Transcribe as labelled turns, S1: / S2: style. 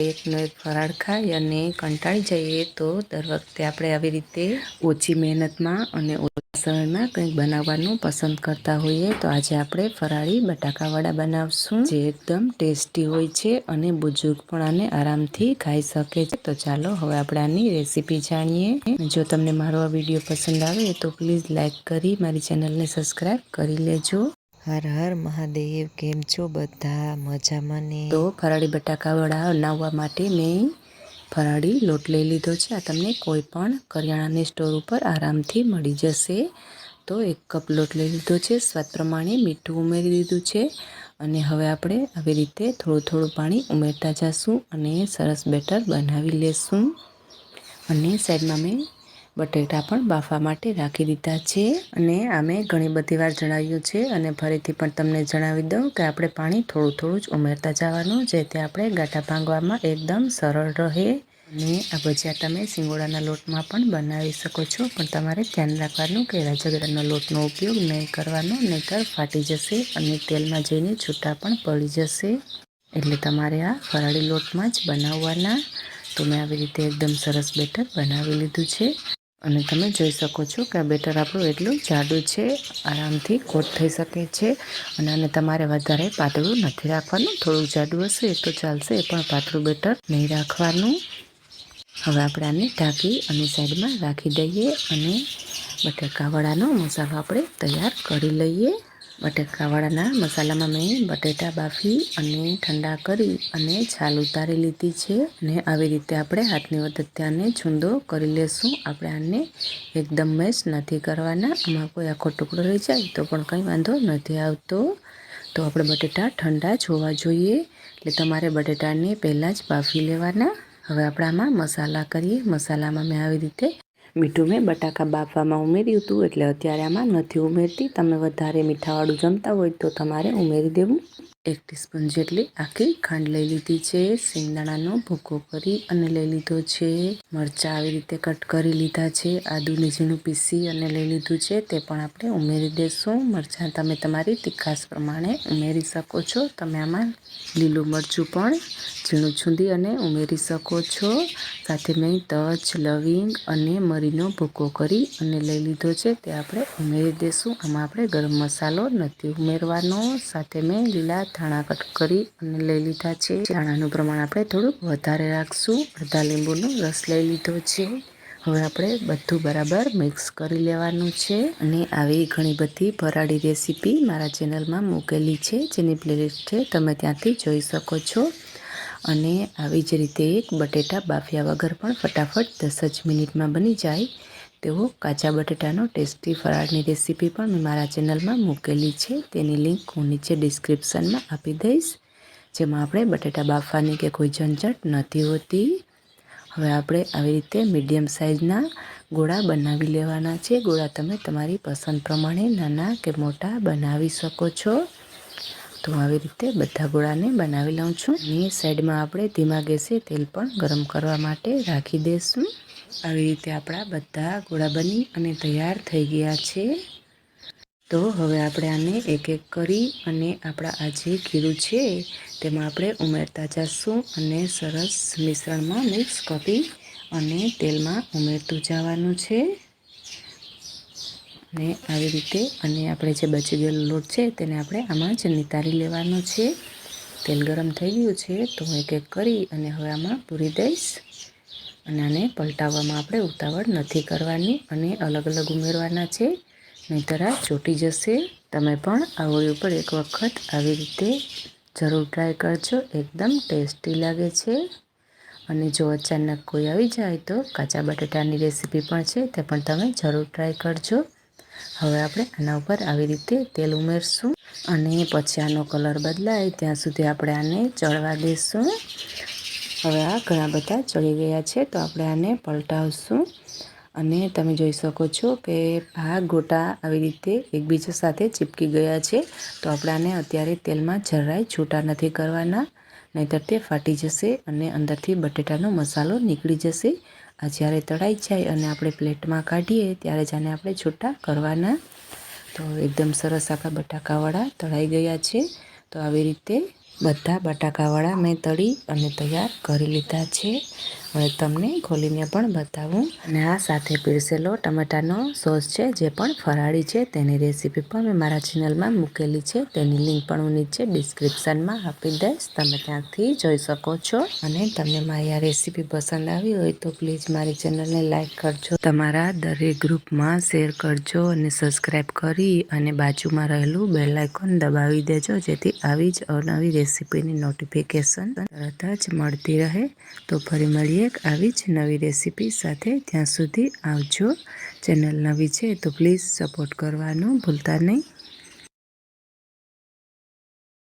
S1: એકનો એક ફરાળ ખાઈ અને કંટાળી જઈએ તો દર વખતે આપણે આવી રીતે ઓછી મહેનતમાં અને ઓછા સમયમાં કંઈક બનાવવાનું પસંદ કરતા હોઈએ તો આજે આપણે ફરાળી બટાકાવાળા બનાવશું. જે એકદમ ટેસ્ટી હોય છે અને બુજુર્ગ પણ આને આરામથી ખાઈ શકે છે. તો ચાલો હવે આપણે આની રેસીપી જાણીએ. જો તમને મારો આ વીડિયો પસંદ આવે તો પ્લીઝ લાઇક કરી મારી ચેનલને સબસ્ક્રાઈબ કરી લેજો. હર હર મહાદેવ, કેમ છો બધા? મજામાં ને? તો ફરાળી બટાકા વડા બનાવવા માટે મેં ફરાળી લોટ લઈ લીધો છે. આ તમને કોઈ પણ કરિયાણાની સ્ટોર ઉપર આરામથી મળી જશે. તો એક કપ લોટ લઈ લીધો છે. સ્વાદ પ્રમાણે મીઠું ઉમેરી દીધું છે. અને હવે આપણે આવી રીતે થોડું થોડું પાણી ઉમેરતા જઈશું અને સરસ બેટર બનાવી લેશું. અને સાઈડમાં મેં બટેટા પણ બાફવા માટે રાખી દીધા છે અને અમે ઘણી બધી વાર જણાવ્યું છે અને ફરીથી પણ તમને જણાવી દઉં કે આપણે પાણી થોડું થોડું જ ઉમેરતા જવાનું, જેથી આપણે ગાંઠા ભાંગવામાં એકદમ સરળ રહે. અને આ ભજીયા તમે સિંગોડાના લોટમાં પણ બનાવી શકો છો, પણ તમારે ધ્યાન રાખવાનું કે રાજગરાના લોટનો ઉપયોગ નહીં કરવાનો, નહીંતર ફાટી જશે અને તેલમાં જઈને છૂટા પણ પડી જશે. એટલે તમારે આ ફરાળી લોટમાં જ બનાવવાના. તો મેં આવી રીતે એકદમ સરસ બેટર બનાવી લીધું છે. અને તમે જોઈ શકો છો કે આ બેટર આપણું એટલું જાડું છે, આરામથી કોટ થઈ શકે છે અને આને તમારે વધારે પાતળું નથી રાખવાનું. થોડું જાડું હશે તો ચાલશે પણ પાતળું બેટર નહીં રાખવાનું. હવે આપણે આને ઢાંકી અને સાઈડમાં રાખી દઈએ અને બટેકાવાળાનો મસાલો આપણે તૈયાર કરી લઈએ. બટેકાવાળાના મસાલામાં મેં બટેટા બાફી અને ઠંડા કરી અને છાલ ઉતારી લીધી છે અને આવી રીતે આપણે હાથની મદદથી આને છૂંદો કરી લેશું. આપણે આને એકદમ મેશ નથી કરવાના. આમાં કોઈ આખો ટુકડો રહી જાય તો પણ કંઈ વાંધો નથી આવતો. તો આપણે બટેટા ઠંડા જ હોવા જોઈએ. એટલે તમારે બટેટાને પહેલાં જ બાફી લેવાના. હવે આપણે આમાં મસાલા કરીએ. મસાલામાં મેં આવી રીતે મીઠું મેં, બટાકા બાફવામાં ઉમેર્યું હતું, એટલે અત્યારે આમાં નથી ઉમેરતી. તમે વધારે મીઠાવાળું જમતા હોય તો તમારે ઉમેરી દેવું. એક ટીસ્પૂન જેટલી આખી ખાંડ લઈ લીધી છે. સિંગદાણાનો ભૂકો કરી અને લઈ લીધો છે. મરચાં આવી રીતે કટ કરી લીધા છે. આદુને ઝીણું પીસી અને લઈ લીધું છે. તે પણ આપણે ઉમેરી દેશું. મરચાં તમે તમારી તીખાસ પ્રમાણે ઉમેરી શકો છો. તમે આમાં લીલું મરચું પણ ઝીણું છૂંદી અને ઉમેરી શકો છો. સાથે મેં તજ, લવિંગ અને મરીનો ભૂકો કરી અને લઈ લીધો છે. તે આપણે ઉમેરી દઈશું આમાં આપણે ગરમ મસાલો નથી ઉમેરવાનો. સાથે મેં લીલા ધાણા કટ કરી અને લઈ લીધા છે. ધાણાનું પ્રમાણ આપણે થોડુંક વધારે રાખશું. અડધા લીંબુનો રસ લઈ લીધો છે. હવે આપણે બધું બરાબર મિક્સ કરી લેવાનું છે. અને આવી ઘણી બધી ભરાડી રેસીપી મારા ચેનલમાં મૂકેલી છે. જેની પ્લેલિસ્ટ છે. તમે ત્યાંથી જોઈ શકો છો. અને આવી જ રીતે એક બટેટા બાફ્યા વગર પણ ફટાફટ દસ જ મિનિટમાં બની જાય. તેવો કાચા બટેટાનો ટેસ્ટી ફરાળની રેસીપી પણ મેં મારા ચેનલમાં મૂકેલી છે. તેની લિંક હું નીચે ડિસ્ક્રિપ્શનમાં આપી દઈશ. જેમાં આપણે બટેટા બાફવાની કે કોઈ ઝંઝટ નથી હોતી. હવે આપણે આવી રીતે મીડિયમ સાઇઝના ગોળા બનાવી લેવાના છે. ગોળા તમે તમારી પસંદ પ્રમાણે નાના કે મોટા બનાવી શકો છો. તો આવી રીતે બધા ગોળાને બનાવી લઉં છું. અને સાઈડમાં આપણે ધીમા ગેસે તેલ પણ ગરમ કરવા માટે રાખી દઈશું. આવી રીતે આપણા બધા ગોળા બની અને તૈયાર થઈ ગયા છે. તો હવે આપણે આને એક એક કરી અને આપણા આ જે ખીરું છે તેમાં આપણે ઉમેરતા જઈશું અને સરસ મિશ્રણમાં મિક્સ કરી અને તેલમાં ઉમેરતું જવાનું છે. અને આવી રીતે અને આપણે જે બચી ગયેલો લોટ છે તેને આપણે આમાં જ નિતારી લેવાનો છે. તેલ ગરમ થઈ ગયું છે તો હું એક એક કરી અને હવે આમાં પૂરી દઈશ. અને આને પલટાવવામાં આપણે ઉતાવળ નથી કરવાની અને અલગ અલગ ઉમેરવાના છે. નહીંતર આ ચોટી જશે. તમે પણ આવળી ઉપર એક વખત આવી રીતે જરૂર ટ્રાય કરજો. એકદમ ટેસ્ટી લાગે છે. અને જો અચાનક કોઈ આવી જાય તો કાચા બટાટાની રેસીપી પણ છે તે પણ તમે જરૂર ટ્રાય કરજો. હવે આપણે આના ઉપર આવી રીતે તેલ ઉમેરશું અને પછી આનો કલર બદલાય ત્યાં સુધી આપણે આને ચડવા દઈશું હવે આ ઘણા બધા ચડી ગયા છે તો આપણે આને પલટાવશું. અને તમે જોઈ શકો છો કે આ ગોટા આવી રીતે એકબીજા સાથે ચીપકી ગયા છે તો આપણે આને અત્યારે તેલમાં જરાય છૂટા નથી કરવાના, નહીંતર તે ફાટી જશે અને અંદરથી બટેટાનો મસાલો નીકળી જશે. આ જ્યારે તળાઈ જાય અને આપણે પ્લેટમાં કાઢીએ, ત્યારે જ આને આપણે છૂટા કરવાના. તો એકદમ સરસ આખા બટાકાવાળા તળાઈ ગયા છે. તો આવી રીતે બધા બટાકાવાળા મેં તળી અને તૈયાર કરી લીધા છે. હવે તમને ખોલીને પણ બતાવું. અને આ સાથે પીરસેલો ટમેટાનો સોસ છે, જે પણ ફરાળી છે, તેની રેસીપી પણ મેં મારા ચેનલમાં મૂકેલી છે. તેની લિંક પણ હું નીચે ડિસ્ક્રિપ્શનમાં આપી દઈશ. તમે ત્યાંથી જોઈ શકો છો. અને તમને મારી આ રેસીપી પસંદ આવી હોય તો પ્લીઝ મારી ચેનલને લાઇક કરજો. તમારા દરેક ગ્રુપમાં શેર કરજો અને સબસ્ક્રાઈબ કરી અને બાજુમાં રહેલું બેલ આઇકોન દબાવી દેજો, જેથી આવી જ અવનવી રેસીપીની નોટિફિકેશન તરત જ મળતી રહે. તો ફરી મળીએ. એક આવી જ નવી રેસીપી સાથે ત્યાં સુધી આવજો. ચેનલ નવી છે તો પ્લીઝ સપોર્ટ કરવાનું ભૂલતા નહીં.